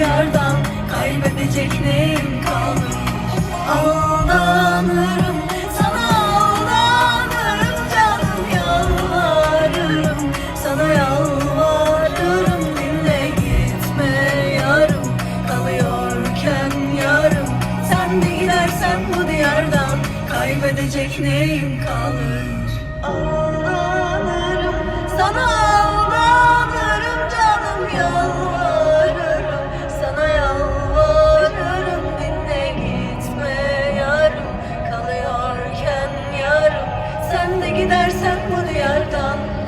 yardan Kaybedecek neyim kalmış? Aldanırım sana aldanırım Canım yalvarırım. Sana yalvarırım Dinle gitme yarım. Kalıyorken yarım. Sen de gidersen bu diyardan Kaybedecek neyim kalır Aldanırım sana gidersen bu diyardan.